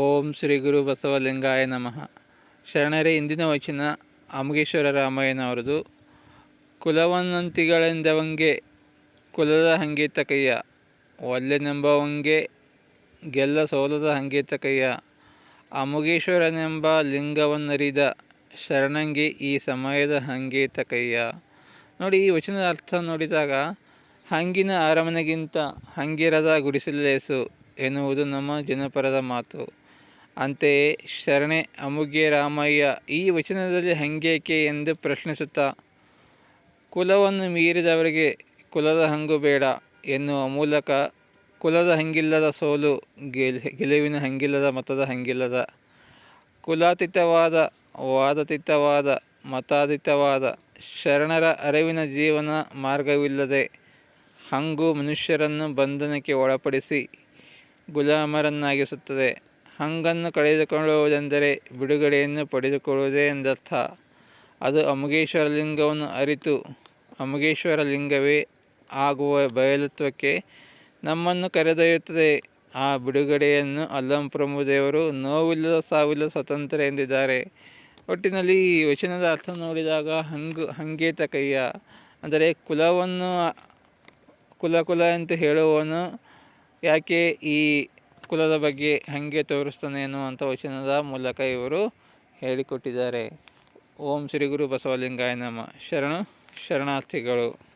ಓಂ ಶ್ರೀ ಗುರು ಬಸವಲಿಂಗಾಯ ನಮಃ. ಶರಣರೇ, ಇಂದಿನ ವಚನ ಅಮಗೇಶ್ವರ ರಾಮಯ್ಯನವರದು ಕುಲವನ್ನಂತಿಗಳೆಂದವಂಗೆ ಕುಲದ ಹಂಗೇತ ಕೈಯ ಒಲ್ಲೆನೆಂಬವಂಗೆ ಗೆಲ್ಲ ಸೋಲದ ಹಂಗೇತ ಕೈಯ ಅಮುಗೇಶ್ವರನೆಂಬ ಲಿಂಗವನ್ನರಿದ ಶರಣಂಗೆ ಈ ಸಮಯದ ಹಂಗೇತ ಕೈಯ ನೋಡಿ, ಈ ವಚನದ ಅರ್ಥ ನೋಡಿದಾಗ, ಹಂಗಿನ ಅರಮನೆಗಿಂತ ಹಂಗಿರದ ಗುಡಿಸಲೇಸು ಎನ್ನುವುದು ನಮ್ಮ ಜನಪರದ ಮಾತು. ಅಂತೆಯೇ ಶರಣೆ ಅಮುಗೆ ರಾಮಯ್ಯ, ಈ ವಚನದಲ್ಲಿ ಹಂಗೇಕೆ ಎಂದು ಪ್ರಶ್ನಿಸುತ್ತಾ, ಕುಲವನ್ನು ಮೀರಿದವರಿಗೆ ಕುಲದ ಹಂಗು ಬೇಡ ಎನ್ನುವ ಮೂಲಕ ಕುಲದ ಹಂಗಿಲ್ಲದ ಸೋಲು, ಗೆಲ್, ಗೆಲುವಿನ ಹಂಗಿಲ್ಲದ ಮತದ ಹಂಗಿಲ್ಲದ, ಕುಲಾತೀತವಾದ, ವಾದತೀತವಾದ, ಮತಾತೀತವಾದ ಶರಣರ ಅರಿವಿನ ಜೀವನ ಮಾರ್ಗವಿಲ್ಲದೆ ಹಂಗು ಮನುಷ್ಯರನ್ನು ಬಂಧನಕ್ಕೆ ಒಳಪಡಿಸಿ ಗುಲಾಮರನ್ನಾಗಿಸುತ್ತದೆ. ಹಂಗನ್ನು ಕಳೆದುಕೊಳ್ಳುವುದೆಂದರೆ ಬಿಡುಗಡೆಯನ್ನು ಪಡೆದುಕೊಳ್ಳುವುದೇ ಎಂದರ್ಥ. ಅದು ಅಮುಗೇಶ್ವರ ಲಿಂಗವನ್ನು ಅರಿತು ಅಮುಗೇಶ್ವರ ಲಿಂಗವೇ ಆಗುವ ಬಯಲತ್ವಕ್ಕೆ ನಮ್ಮನ್ನು ಕರೆದೊಯ್ಯುತ್ತದೆ. ಆ ಬಿಡುಗಡೆಯನ್ನು ಅಲ್ಲಂ ಪ್ರಭುದೇವರು ನೋವಿಲ್ಲದ ಸಾವಿಲ್ಲ ಸ್ವತಂತ್ರ ಎಂದಿದ್ದಾರೆ. ಒಟ್ಟಿನಲ್ಲಿ ಈ ವಚನದ ಅರ್ಥ ನೋಡಿದಾಗ ಹಂಗು ಹಂಗೇತ ಕೈಯ ಅಂದರೆ ಕುಲವನ್ನು ಕುಲ ಕುಲ ಅಂತ ಹೇಳುವವನು ಯಾಕೆ ಈ ಕುಲದ ಬಗ್ಗೆ ಹಾಗೆ ತೋರಿಸ್ತಾನೆ ಅಂತ ವಚನದ ಮೂಲಕ ಇವರು ಹೇಳಿಕೊಟ್ಟಿದ್ದಾರೆ. ಓಂ ಶ್ರೀ ಗುರು ಬಸವಲಿಂಗಾಯ ನಮ. ಶರಣು, ಶರಣಾರ್ಥಿಗಳು.